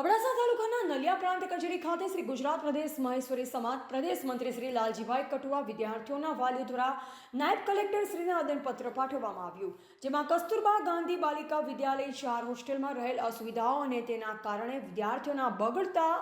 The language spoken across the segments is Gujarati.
અબડાસા તાલુકાના નલિયા પ્રાંત કચેરી ખાતે શ્રી ગુજરાત પ્રદેશ મહેશ્વરી સમાજ પ્રદેશ મંત્રી શ્રી લાલજીભાઈ કટુઆ વિદ્યાર્થીઓના વાલીઓ દ્વારા નાયબ કલેક્ટર શ્રીને આદનપત્ર પાઠવવામાં આવ્યું, જેમાં કસ્તુરબા ગાંધી બાલિકા વિદ્યાલય ચાર હોસ્ટેલમાં રહેલ અસુવિધાઓ અને તેના કારણે વિદ્યાર્થીઓના બગડતા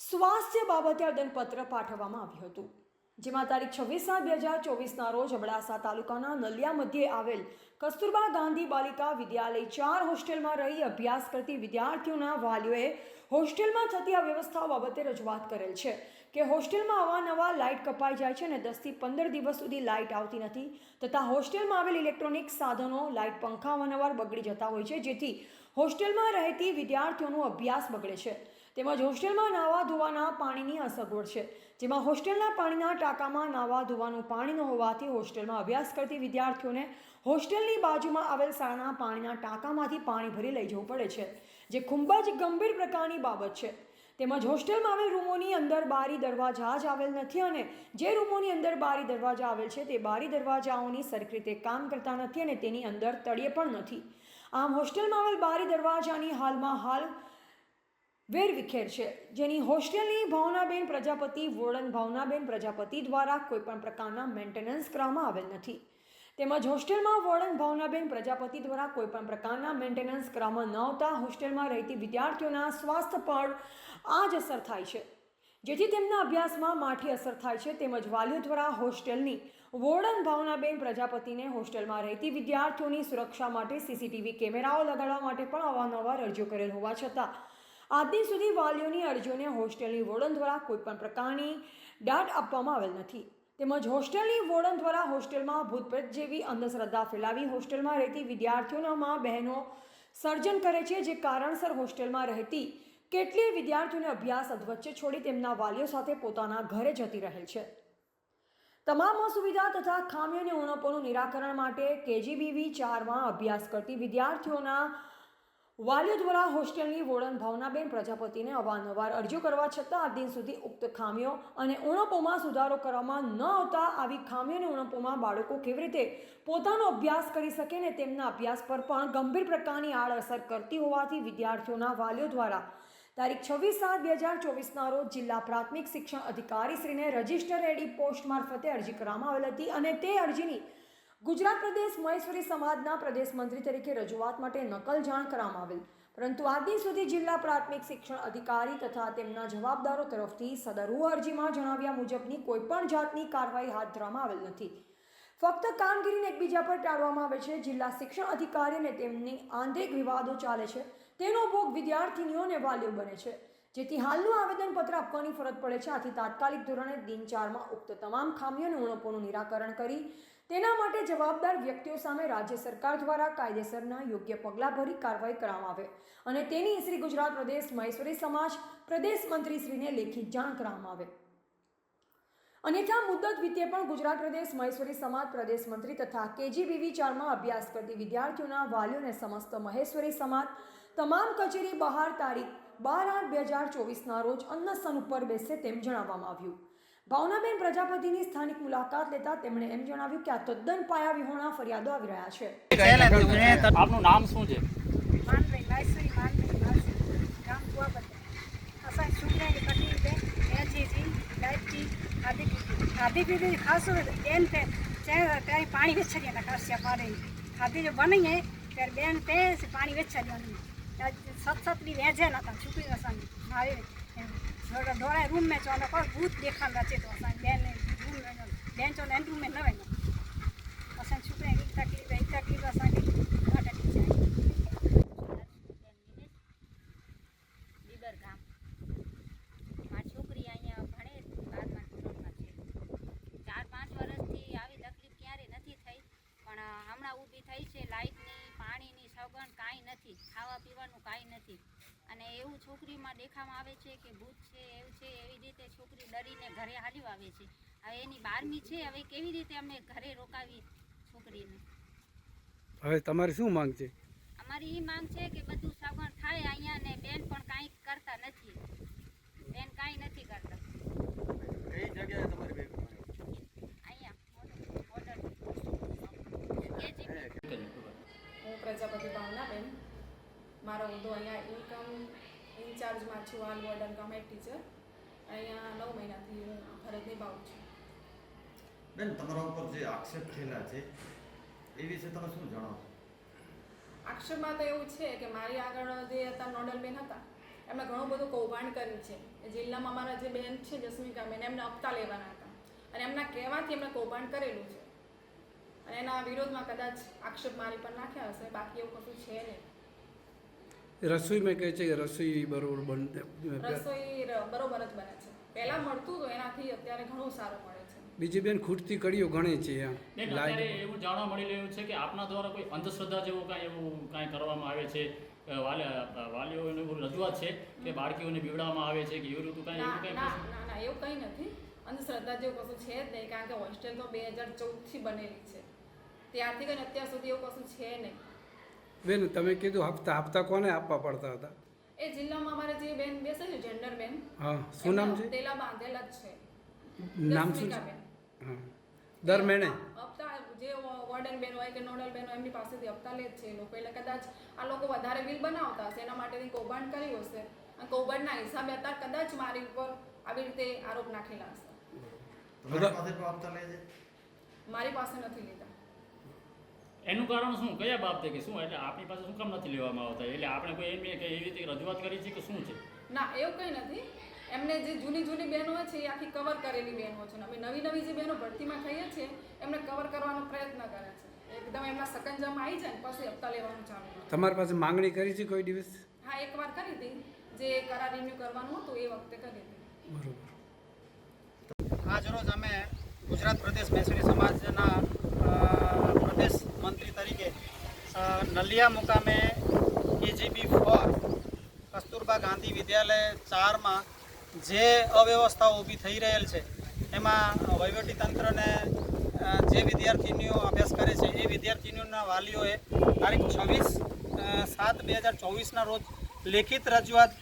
સ્વાસ્થ્ય બાબતે આદનપત્ર પાઠવવામાં આવ્યું હતું. જેમાં તારીખ છવ્વીસ સાત બે હજાર ચોવીસના રોજ અબડાસા તાલુકાના નલિયા મધ્યે આવેલ કસ્તુરબા ગાંધી બાલિકા વિદ્યાલય ચાર હોસ્ટેલમાં રહી અભ્યાસ કરતી વિદ્યાર્થીઓના વાલીઓએ હોસ્ટેલમાં થતી આ વ્યવસ્થાઓ બાબતે રજૂઆત કરેલ છે કે હોસ્ટેલમાં અવારનવાર લાઇટ કપાઈ જાય છે અને દસથી પંદર દિવસ સુધી લાઇટ આવતી નથી તથા હોસ્ટેલમાં આવેલ ઇલેક્ટ્રોનિક સાધનો, લાઇટ પંખા અવારનવાર બગડી જતા હોય છે, જેથી હોસ્ટેલમાં રહેતી વિદ્યાર્થીઓનો અભ્યાસ બગડે છે. તેમજ હોસ્ટેલમાં નાવા ધોવાના પાણીની અસગવડ છે. જેમાં હોસ્ટેલના પાણીના ટાંકામાં નાવા ધોવાનું પાણી ન હોવાથી હોસ્ટેલમાં અભ્યાસ કરતી વિદ્યાર્થીઓને હોસ્ટેલની બાજુમાં આવેલ શાળાના પાણીના ટાંકામાંથી પાણી ભરી લઈ જવું પડે છે, જે ખૂબ જ ગંભીર પ્રકારની બાબત છે. તેમજ હોસ્ટેલમાં આવેલ રૂમોની અંદર બારી દરવાજા જ આવેલ નથી અને જે રૂમોની અંદર બારી દરવાજા આવેલ છે તે બારી દરવાજાઓની સરખી રીતે કામ કરતા નથી અને તેની અંદર તળિયે પણ નથી. આમ હોસ્ટેલમાં આવેલ બારી દરવાજાની હાલમાં હાલ વેરવિખેર છે. જેની હોસ્ટેલની ભાવનાબેન પ્રજાપતિ, વોર્ડન ભાવનાબેન પ્રજાપતિ દ્વારા કોઈપણ પ્રકારના મેન્ટેનન્સ કરવામાં આવેલ નથી. તેમજ હોસ્ટેલમાં વોર્ડન ભાવનાબેન પ્રજાપતિ દ્વારા કોઈપણ પ્રકારના મેન્ટેનન્સ કરવામાં ન આવતા હોસ્ટેલમાં રહેતી વિદ્યાર્થીઓના સ્વાસ્થ્ય પર આ જ અસર થાય છે. જેથી તેમના અભ્યાસમાં માઠી અસર થાય છે. તેમજ વાલીઓ દ્વારા હોસ્ટેલની વોર્ડન ભાવનાબેન પ્રજાપતિને હોસ્ટેલમાં રહેતી વિદ્યાર્થીઓની સુરક્ષા માટે સીસીટીવી કેમેરાઓ લગાડવા માટે પણ અવારનવાર અરજીઓ કરેલ હોવા છતાં આજની સુધી વાલીઓની અરજીઓને હોસ્ટેલની વોર્ડન દ્વારા કોઈપણ પ્રકારની દાટ આપવામાં આવેલ નથી. તેમજ હોસ્ટેલની વોર્ડન દ્વારા હોસ્ટેલમાં ભૂતપ્રેત જેવી અંધશ્રદ્ધા ફેલાવી હોસ્ટેલમાં રહેતી વિદ્યાર્થીઓના બહેનો સર્જન કરે છે, જે કારણસર હોસ્ટેલમાં રહેતી કેટલીય વિદ્યાર્થીઓને અભ્યાસ અધવચ્ચે છોડી તેમના વાલીઓ સાથે પોતાના ઘરે જતી રહેલ છે. તમામ અસુવિધા તથા ખામીઓની ઉણપોનું નિરાકરણ માટે કેજીબીવી ચારમાં અભ્યાસ કરતી વિદ્યાર્થીઓના વાલીઓ દ્વારા હોસ્ટેલની વોર્ડન ભાવનાબેન પ્રજાપતિને અવારનવાર અરજીઓ કરવા છતાં આ દિન સુધી ઉક્ત ખામીઓ અને ઉણપોમાં સુધારો કરવામાં ન આવતા આવી ખામીઓ અને ઉણપોમાં બાળકો કેવી રીતે પોતાનો અભ્યાસ કરી શકે ને તેમના અભ્યાસ પર પણ ગંભીર પ્રકારની આડઅસર કરતી હોવાથી વિદ્યાર્થીઓના વાલીઓ દ્વારા તારીખ છવ્વીસ સાત બે હજાર ચોવીસના રોજ જિલ્લા પ્રાથમિક શિક્ષણ અધિકારીશ્રીને રજિસ્ટર એડી પોસ્ટ મારફતે અરજી કરવામાં આવેલ હતી અને તે અરજીની ગુજરાત પ્રદેશ મહેશ્વરી સમાજના પ્રદેશ મંત્રી તરીકે રજૂઆત માટે નકલ જાણ કરવામાં આવેલ. પરંતુ આજની સુધી જિલ્લા પ્રાથમિક શિક્ષણ અધિકારી તથા તેમના જવાબદારો તરફથી સદરુ અરજીમાં જણાવ્યા મુજબની કોઈપણ જાતની કાર્યવાહી હાથ ધરવામાં આવેલ નથી. ફક્ત કામગીરીને એકબીજા પર ટાળવામાં આવે છે. જિલ્લા શિક્ષણ અધિકારી અને તેમની આંતરિક વિવાદો ચાલે છે. તેનો ભોગ વિદ્યાર્થીનીઓને વાલીઓ બને છે. જેથી હાલનું આવેદનપત્ર આપવાની ફરજ પડે છે. આથી તાત્કાલિક ધોરણે દિન ચારમાં ઉક્ત તમામ ખામીઓ અને ઉણપોનું નિરાકરણ કરી તેના માટે જવાબદાર વ્યક્તિઓ સામે રાજ્ય સરકાર દ્વારા કાયદેસરના યોગ્ય પગલાં ભરી કાર્યવાહી કરવામાં આવે અને તેની શ્રી ગુજરાત પ્રદેશ મહેશ્વરી સમાજ પ્રદેશ મંત્રીશ્રીને લેખિત જાણ કરવામાં આવે. અન્યથા મુદ્દત વિતે પણ ગુજરાત પ્રદેશ મહેશ્વરી સમાજ પ્રદેશ મંત્રી તથા કેજીબીવી ચારમાં અભ્યાસ કરતી વિદ્યાર્થીઓના વાલીઓને સમસ્ત મહેશ્વરી સમાજ તમામ કચેરી બહાર તારીખ બાર આઠ બે હજાર ચોવીસના રોજ અન્નસન ઉપર બેસે તેમ જણાવવામાં આવ્યું. ભાવનાબેન પ્રજાપતિની સ્થાનિક મુલાકાત લેતા તેમણે એમ જણાવ્યું કે આ તદ્દન પાયા વિહોણા ફરિયાદો આવી રહ્યા છે. આપનું નામ શું છે? આદि પીધી ખાસું બેન તે ત્યારે પાણી વેચાડી ગયા કાસ્યા પાડે. ખાધી જો બની ત્યારે બેન તે પાણી વેચાડી સત સતસતરી વેજેલા હતા છૂટી અસાની મારે ઢોળાય રૂમ મેં ચોને કોઈ ભૂત દેખાડ રચે તો અસાની બેન રૂમ બેન ચોને એન રૂમ મેં નવે અસાની છૂટે એકતા કીધા એકતા કીધા અસાની છોકરી અહીંયા ભણે બારમાં ધોરણમાં છે. ચાર પાંચ વર્ષથી આવી તકલીફ ક્યારે નથી થઈ, પણ હમણાં ઊભી થઈ છે, લાઈટની પાણીની કાંઈ નથી ખાવા પીવાનું કાંઈ નથી. અને એવું છોકરીમાં દેખાવામાં આવે છે કે ભૂત છે એવું છે એવી રીતે છોકરી ડરીને ઘરે હાલી આવે છે. હવે એની બારમી છે હવે કેવી રીતે અમે ઘરે રોકાવી છોકરીને? હવે તમારી શું માંગ છે? અમારી એ માંગ છે કે બધું સગવડ થાય અહીંયા ને બેન પણ કાંઈ કરતા નથી બેન કાંઈ નથી કરતા કઈ જગ્યાએ તમારી બેગ અહીંયા ઓર્ડર હોદ્દો અહીંયા ઇન્કમ ઇન ઇન્ચાર્જમાં છું હાલ વોર્ડન કમ હેડ ટીચર અહીંયા નવ મહિનાથી હું ફરજ નિભાવું છું. બેન તમારા ઉપર જે આક્ષેપ થયેલા છે એ વિશે તમે શું જણાવો? આક્ષેપમાં તો એવું છે કે મારી આગળ જે હતા નોડલ બેન હતા એમણે ઘણું બધું કૌભાંડ કર્યું છે. જિલ્લામાં અમારા જે બેન છે જસ્મિકા બેન એમને હપ્તા લેવાના હતા. અને એમના કહેવાથી એમણે કૌભાંડ કરેલું છે. અને એના વિરોધમાં કદાચ આક્ષેપ મારી પર નાખ્યા હશે બાકી એવું કશું છે નહીં. રસોઈમાં કહે છે કે રસોઈ બરોબર બન રસોઈ બરોબર જ બને છે. પહેલાં મળતું તો એનાથી અત્યારે ઘણું સારું મળે છે. બીજી બેન ખૂટતી કડીઓ ગણે છે અત્યારે એવું જાણવા મળી રહ્યું છે કે આપના દ્વારા કોઈ અંધશ્રદ્ધા જેવું કાંઈ એવું કાંઈ કરવામાં આવે છે? વાલીઓ વાલી એવું રજૂઆત છે કે બાળકીઓને બીવડાવવામાં આવે છે કે એવું રીતું કાંઈ ના એવું કાંઈ ના પ્રશ્ન? ના ના એવું કંઈ નથી. અંધશ્રદ્ધા જેવું કશું છે જ નહીં કારણ કે હોસ્ટેલ તો બે હજાર ચૌદથી બનેલી છે. ત્યારથી કંઈ અત્યાર સુધી એવું કશું છે નહીં. બેન તમે કીધું હપ્તા હપ્તા કોને આપવા પડતા હતા? એ જિલ્લામાં અમારે જે બેન બેસે છે જેન્ડર બેન હા શું નામ છે? તેલા બાંધેલા જ છે. નામ શું છે. હા. દર મહિને? હપ્તા જે વોર્ડન બેન હોય કે નોડલ બેન હોય એમની પાસેથી હપ્તા લે જ છે એ લોકો. એટલે કદાચ આ લોકો વધારે બિલ બનાવતા હશે એના માટેથી કૌભાંડ કર્યું હશે. અને કૌભાંડના હિસાબે અત્યારે કદાચ મારી ઉપર આવી રીતે આરોપ નાખેલા હશે. મારી પાસે નથી લીધા. એનું કારણ શું? કયા બાબતે કે શું? એટલે આપણી પાસે શું કામ નથી લેવામાં આવતા? એટલે આપણે કોઈ એમ કે એવી રીતે રજૂઆત કરી છે કે શું છે? ના એવું કંઈ નથી. એમને જે જૂની જૂની બહેનો છે એ આખી કવર કરેલી બહેનો છે. અને અમે નવી નવી જે બહેનો ભરતીમાં થઈએ છીએ એમને કવર કરવાનો પ્રયત્ન કરે છે. એકદમ એમના સકંજામાં આવી જાય ને પછી હપ્તા લેવાનું ચાલુ તમારી પાસે માંગણી કરી છે કોઈ દિવસ? હા એકવાર કરી હતી. જે કરાર રિન્યુ કરવાનું હતું એ વખતે કરી હતી. બરોબર. આજરોજ અમે ગુજરાત પ્રદેશ મહેસૂલી સમાજના અ, પ્રદેશ મંત્રી તરીકે અ, નલિયા મુકામે કેજીબી ફોર કસ્તુરબા ગાંધી વિદ્યાલય ચારમાં જે અવ્યવસ્થાઓ ઊભી થઈ રહેલ છે એમાં અ, જે વિદ્યાર્થીનીઓ અભ્યાસ કરે છે એ વિદ્યાર્થીનીઓના વાલીઓએ તારીખ છવ્વીસ સાત બે હજાર ચોવીસના રોજ લેખિત રજૂઆત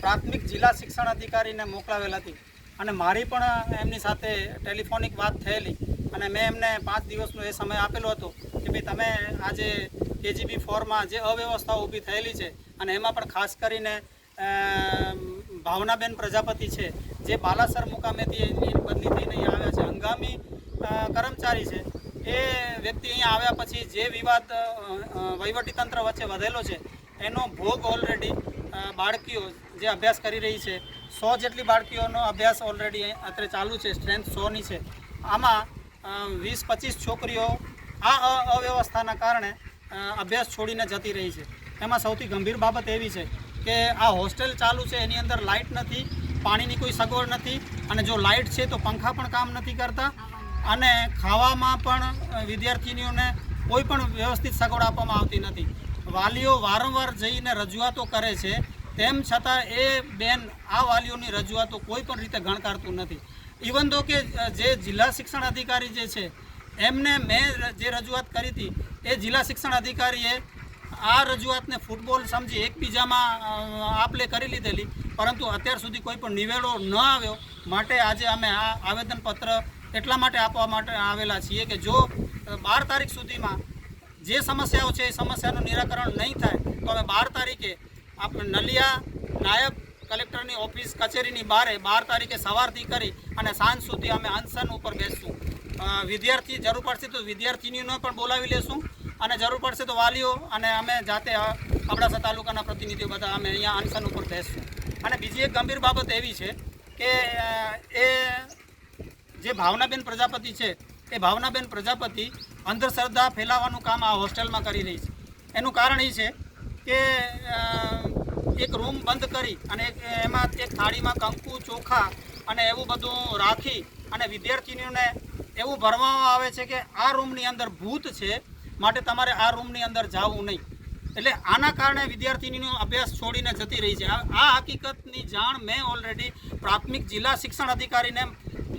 પ્રાથમિક જિલ્લા શિક્ષણ અધિકારીને મોકલાવેલ હતી. અને મારી પણ એમની સાથે ટેલિફોનિક વાત થયેલી. અને મેં એમને પાંચ દિવસનો એ સમય આપેલો હતો કે ભાઈ તમે આજે કેજીબી ફોરમાં જે અવ્યવસ્થાઓ ઊભી થયેલી છે અને એમાં પણ ખાસ કરીને ભાવનાબેન પ્રજાપતિ છે, જે બાલાસર મુકામેથી એની બદલી થઈને અહીંયા આવ્યા છે. હંગામી કર્મચારી છે. એ વ્યક્તિ અહીંયા આવ્યા પછી જે વિવાદ વહીવટીતંત્ર વચ્ચે વધેલો છે, એનો ભોગ ઓલરેડી બાળકીઓ જે અભ્યાસ કરી રહી છે, સો જેટલી બાળકીઓનો અભ્યાસ ઓલરેડી અત્યારે ચાલુ છે સ્ટ્રેન્થ સોની છે. આમાં વીસ પચીસ છોકરીઓ આ અવ્યવસ્થાના કારણે અભ્યાસ છોડીને જતી રહી છે. એમાં સૌથી ગંભીર બાબત એવી છે કે આ હોસ્ટેલ ચાલુ છે, એની અંદર લાઇટ નથી, પાણીની કોઈ સગવડ નથી અને જો લાઇટ છે તો પંખા પણ કામ નથી કરતા અને ખાવામાં પણ વિદ્યાર્થીનીઓને કોઈ પણ વ્યવસ્થિત સગવડ આપવામાં આવતી નથી. વાલીઓ વારંવાર જઈને રજૂઆતો કરે છે, તેમ છતાં એ બેન આ વાલીઓની રજૂઆતો કોઈ પણ રીતે ગણકારતું નથી. ઇવન તો કે જે જિલ્લા શિક્ષણ અધિકારી જે છે, એમને મેં જે રજૂઆત કરી હતી એ જિલ્લા શિક્ષણ અધિકારીએ આ રજૂઆતને ફૂટબોલ સમજી એકબીજામાં આપલે કરી લીધેલી. પરંતુ અત્યાર સુધી કોઈ પણ નિવેડો ન આવ્યો. માટે આજે અમે આ આવેદનપત્ર એટલા માટે આપવા માટે આવેલા છીએ કે જો બાર તારીખ સુધીમાં જે સમસ્યાઓ છે એ સમસ્યાનું નિરાકરણ નહીં થાય, તો અમે બાર તારીખે આપણે નલિયા નાયબ કલેક્ટરની ઓફિસ કચેરીની બારે બાર તારીખે સવારથી કરી અને સાંજ સુધી અમે અનશન ઉપર બેસશું. વિદ્યાર્થી, જરૂર પડશે તો વિદ્યાર્થીનીઓને પણ બોલાવી લેશું અને જરૂર પડશે તો વાલીઓ અને અમે જાતે અબડાસા તાલુકાના પ્રતિનિધિઓ બધા અમે અહીંયા અનશન ઉપર બેસશું. અને બીજી એક ગંભીર બાબત એવી છે કે એ જે ભાવનાબેન પ્રજાપતિ છે, એ ભાવનાબેન પ્રજાપતિ અંધશ્રદ્ધા ફેલાવવાનું કામ આ હોસ્ટેલમાં કરી રહી છે. એનું કારણ એ છે કે એક રૂમ બંધ કરી અને એમાં એક થાળીમાં કંકુ, ચોખા અને એવું બધું રાખી અને વિદ્યાર્થીનીઓને એવું ભરવામાં આવે છે કે આ રૂમની અંદર ભૂત છે, માટે તમારે આ રૂમની અંદર જવું નહીં. એટલે આના કારણે વિદ્યાર્થીનીનો અભ્યાસ છોડીને જતી રહી છે. આ હકીકતની જાણ મેં ઓલરેડી પ્રાથમિક જિલ્લા શિક્ષણ અધિકારીને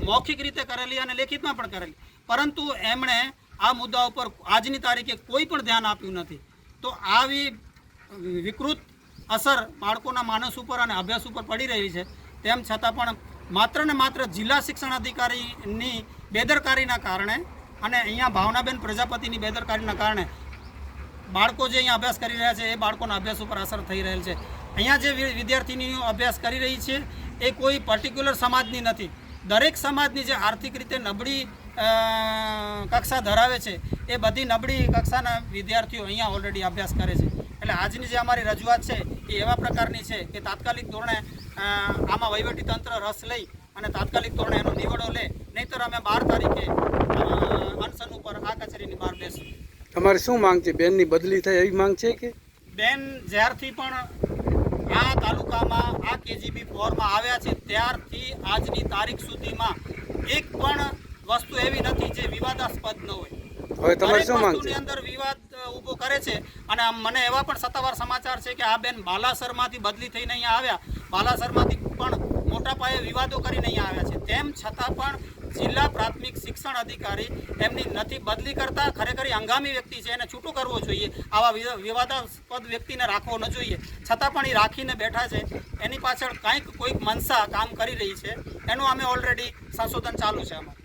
મૌખિક રીતે કરેલી અને લેખિતમાં પણ કરેલી. પરંતુ એમણે આ મુદ્દા ઉપર આજની તારીખે કોઈ પણ ધ્યાન આપ્યું નથી. તો આવી વિકૃત અસર બાળકોના માનસ ઉપર અને અભ્યાસ ઉપર પડી રહી છે. તેમ છતાં પણ માત્ર ને માત્ર જિલ્લા શિક્ષણ અધિકારીની બેદરકારીના કારણે અને અહીંયા ભાવનાબેન પ્રજાપતિની બેદરકારીના કારણે બાળકો જે અહીંયા અભ્યાસ કરી રહ્યા છે, એ બાળકોના અભ્યાસ ઉપર અસર થઈ રહેલ છે. અહીંયા જે વિદ્યાર્થીનીઓ અભ્યાસ કરી રહી છે, એ કોઈ પર્ટિક્યુલર સમાજની નથી. દરેક સમાજની જે આર્થિક રીતે નબળી કક્ષા ધરાવે છે, એ બધી નબળી કક્ષાના વિદ્યાર્થીઓ અહીંયા ઓલરેડી અભ્યાસ કરે છે. એટલે આજની જે અમારી રજૂઆત છે, એ એવા પ્રકારની છે કે તાત્કાલિક ધોરણે આમાં વહીવટીતંત્ર રસ લઈ અને તાત્કાલિક ધોરણે એનો નિવડો લે. નહીંતર અમે બાર તારીખે અનશન ઉપર આ કચેરીની બહાર બેસું. તમારી શું માંગ છે? બેનની બદલી થાય એવી માંગ છે કે? બેન જ્યારથી પણ આ તાલુકામાં આ કેજીબી ફોરમાં આવ્યા છે ત્યારથી આજની તારીખ સુધીમાં એક પણ વસ્તુ એવી નથી જે વિવાદાસ્પદ ન હોય. હવે તમારે શું માંગ છે? અંદર વિવાદ ઊભો કરે છે. અને મને એવા પણ સત્તાવાર સમાચાર છે કે આ બેન બાલાસરમાંથી બદલી થઈને અહીંયા આવ્યા. બાલાસરમાંથી પણ મોટા પાયે વિવાદો કરીને અહીંયા આવ્યા છે. તેમ છતાં પણ જિલ્લા પ્રાથમિક શિક્ષણ અધિકારી એમની નથી બદલી કરતા. ખરેખર અંગામી હંગામી વ્યક્તિ છે. એને છૂટું કરવો જોઈએ. આવા વિવાદાસ્પદ વ્યક્તિને રાખવો ન જોઈએ. છતાં પણ એ રાખીને બેઠા છે. એની પાછળ કંઈક કોઈક મનસા કામ કરી રહી છે. એનું અમે ઓલરેડી સંશોધન ચાલુ છે અમારું